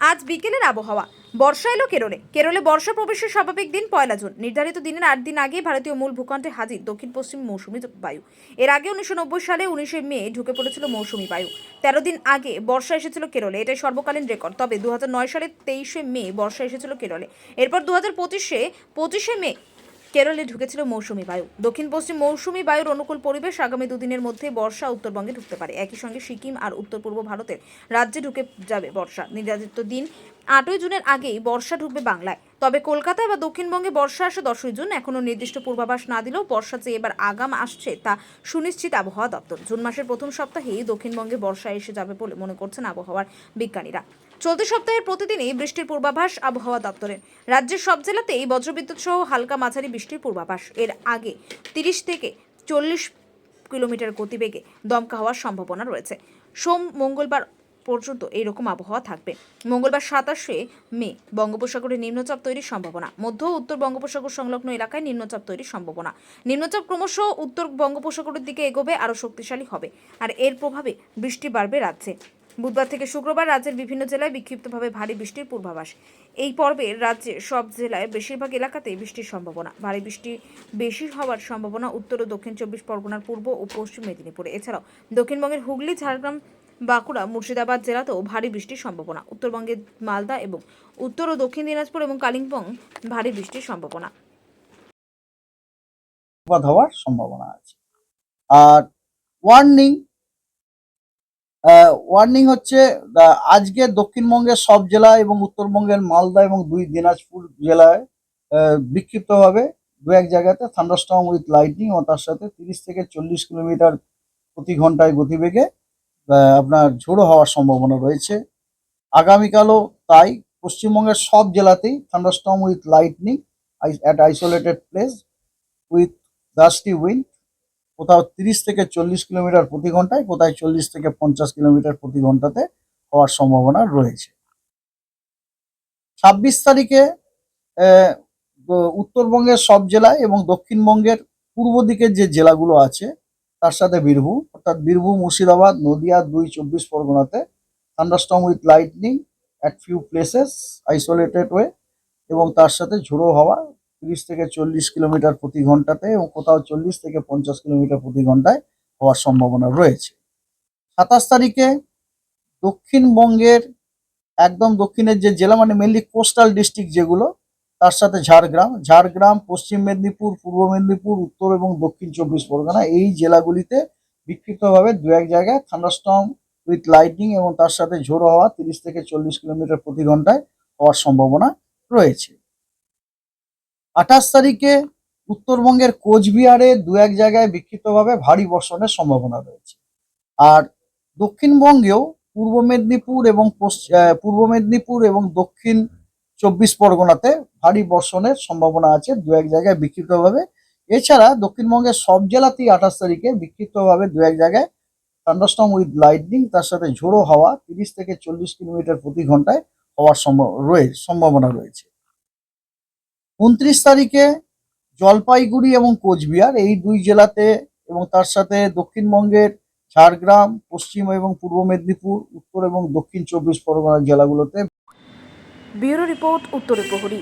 আজ বিকেলের আবহাওয়া। বর্ষা এলো কেরলে। কেরলে বর্ষা প্রবেশের স্বাভাবিক দিন পয়লা জুন। নির্ধারিত দিনের আট দিন আগে ভারতীয় মূল ভূখণ্ডে হাজির দক্ষিণ পশ্চিম মৌসুমী বায়ু। এর আগে উনিশশো নব্বই সালে উনিশে মে ঢুকে পড়েছিল মৌসুমী বায়ু। তেরো দিন আগে বর্ষা এসেছিল কেরলে। এটাই সর্বকালীন রেকর্ড। তবে দু হাজার নয় সালে তেইশে মে বর্ষা এসেছিল কেরলে। এরপর দু হাজার পঁচিশে পঁচিশে মে কেরলে ঢুকেছিল মৌসুমী বায়ু। দক্ষিণ পশ্চিম মৌসুমী বায়ুর অনুকূল পরিবেশ আগামী দুদিনের মধ্যে বর্ষা উত্তরবঙ্গে ঢুকতে পারে। একই সঙ্গে সিকিম আর উত্তর পূর্ব ভারতের রাজ্যে ঢুকে যাবে বর্ষা। নির্ধারিত দিন আটই জুনের আগেই বর্ষা ঢুকবে বাংলায়। তবে কলকাতায় বা দক্ষিণবঙ্গে বর্ষা আসে দশই জুন। এখনও নির্দিষ্ট পূর্বাভাস না দিলেও বর্ষা যে এবার আগাম আসছে তা সুনিশ্চিত আবহাওয়া দপ্তর। জুন মাসের প্রথম সপ্তাহেই দক্ষিণবঙ্গে বর্ষা এসে যাবে বলে মনে করছেন আবহাওয়ার বিজ্ঞানীরা। চলতি সপ্তাহের প্রতিদিনই বৃষ্টির পূর্বাভাস আবহাওয়া দপ্তরের রাজ্যের সব জেলাতেই বজ্রবিদ্যুৎ সহ হালকা মাঝারি বৃষ্টির পূর্বাভাস। এর আগে তিরিশ থেকে চল্লিশ কিলোমিটার গতিবেগে দমকা হওয়ার সম্ভাবনা রয়েছে। সোম, মঙ্গলবার পর্যন্ত এইরকম আবহাওয়া থাকবে। মঙ্গলবার সাতাশে মে বঙ্গোপসাগরে নিম্নচাপ তৈরির সম্ভাবনা। মধ্য উত্তর বঙ্গোপসাগর সংলগ্ন এলাকায় নিম্নচাপ তৈরির সম্ভাবনা। নিম্নচাপ ক্রমশ উত্তর বঙ্গোপসাগরের দিকে এগোবে, আরও শক্তিশালী হবে। আর এর প্রভাবে বৃষ্টি বাড়বে রাজ্যে। বুধবার থেকে শুক্রবার রাজ্যের বিভিন্ন জেলায় বিক্ষিপ্তভাবে ভারী বৃষ্টির পূর্বাভাস। এই পর্বে রাজ্যে সব জেলায় বেশিরভাগ এলাকাতেই বৃষ্টির সম্ভাবনা। ভারী বৃষ্টি বেশি হওয়ার সম্ভাবনা উত্তর ও দক্ষিণ চব্বিশ পরগনার পূর্ব ও পশ্চিম মেদিনীপুরে। এছাড়াও দক্ষিণবঙ্গের হুগলি, ঝাড়গ্রাম, বাঁকুড়া, মুর্শিদাবাদ জেলাতেও ভারী বৃষ্টির সম্ভাবনা। উত্তরবঙ্গের মালদা এবং উত্তর ও দক্ষিণ দিনাজপুর এবং কালিম্পং ভারী বৃষ্টির সম্ভাবনা। হওয়ার সম্ভাবনা আছে। আর ওয়ার্নিং ওয়ার্নিং হচ্ছে আজকে দক্ষিণবঙ্গের সব জেলা এবং উত্তরবঙ্গের মালদা এবং দুই দিনাজপুর জেলায় বিক্ষিপ্তভাবে দু এক জায়গাতে থান্ডারস্টর্ম উইথ লাইটনিং ও তার সাথে তিরিশ থেকে চল্লিশ কিলোমিটার প্রতি ঘন্টায় গতিবেগে আপনার ঝোড়ো হওয়ার সম্ভাবনা রয়েছে। আগামীকালও তাই পশ্চিমবঙ্গের সব জেলাতেই thunderstorm with lightning at isolated place with gusty wind কোথাও তিরিশ থেকে চল্লিশ কিলোমিটার প্রতি ঘন্টায়, কোথায় চল্লিশ থেকে পঞ্চাশ কিলোমিটার প্রতি ঘন্টাতে হওয়ার সম্ভাবনা রয়েছে। ছাব্বিশ তারিখে উত্তরবঙ্গের সব জেলায় এবং দক্ষিণবঙ্গের পূর্ব দিকের যে জেলাগুলো আছে, তার সাথে বীরভূম, অর্থাৎ বীরভূম, মুর্শিদাবাদ, নদিয়া, দুই চব্বিশ পরগনাতে thunderstorm with lightning at few places, isolated way এবং তার সাথে ঝোড়ো হাওয়া তিরিশ থেকে চল্লিশ কিলোমিটার প্রতি ঘন্টাতে এবং কোথাও চল্লিশ থেকে পঞ্চাশ কিলোমিটার প্রতি ঘন্টায় হওয়ার সম্ভাবনা রয়েছে। সাতাশ তারিখে দক্ষিণবঙ্গের, একদম দক্ষিণের যে জেলা মানে মেনলি কোস্টাল ডিস্ট্রিক্ট যেগুলো, তার সাথে ঝাড়গ্রাম। ঝাড়গ্রাম, পশ্চিম মেদিনীপুর, পূর্ব মেদিনীপুর, উত্তর এবং দক্ষিণ চব্বিশ পরগনা এই জেলাগুলিতে বিক্ষিপ্তভাবে দু এক জায়গায় থান্ডারস্টর্ম উইথ লাইটনিং এবং তার সাথে ঝোড়ো হওয়া তিরিশ থেকে চল্লিশ কিলোমিটার প্রতি ঘন্টায় হওয়ার সম্ভাবনা রয়েছে। আঠাশ তারিখে উত্তরবঙ্গের কোচবিহারে দু এক জায়গায় বিক্ষিপ্তভাবে ভারী বর্ষণের সম্ভাবনা রয়েছে। আর দক্ষিণবঙ্গেও পূর্ব মেদিনীপুর এবং পূর্ব মেদিনীপুর এবং দক্ষিণ চব্বিশ পরগনাতে ভারী বর্ষণের সম্ভাবনা আছে দু এক জায়গায় বিক্ষিপ্তভাবে। এছাড়া দক্ষিণবঙ্গের সব জেলাতেই আঠাশ তারিখে বিক্ষিপ্তভাবে দু এক জায়গায় থান্ডারস্টর্ম উইথ লাইটনিং তার সাথে ঝোড়ো হাওয়া তিরিশ থেকে চল্লিশ কিলোমিটার প্রতি ঘন্টায় হওয়ার সম্ভব রয়ে, সম্ভাবনা রয়েছে। উনত্রিশ তারিখে জলপাইগুড়ি এবং কোচবিহার, এই দুই জেলাতে এবং তার সাথে দক্ষিণবঙ্গের ঝাড়গ্রাম, পশ্চিম এবং পূর্ব মেদিনীপুর, উত্তর এবং দক্ষিণ চব্বিশ পরগনা জেলাগুলোতে ব্যুরো রিপোর্ট, উত্তরে প্রহরী।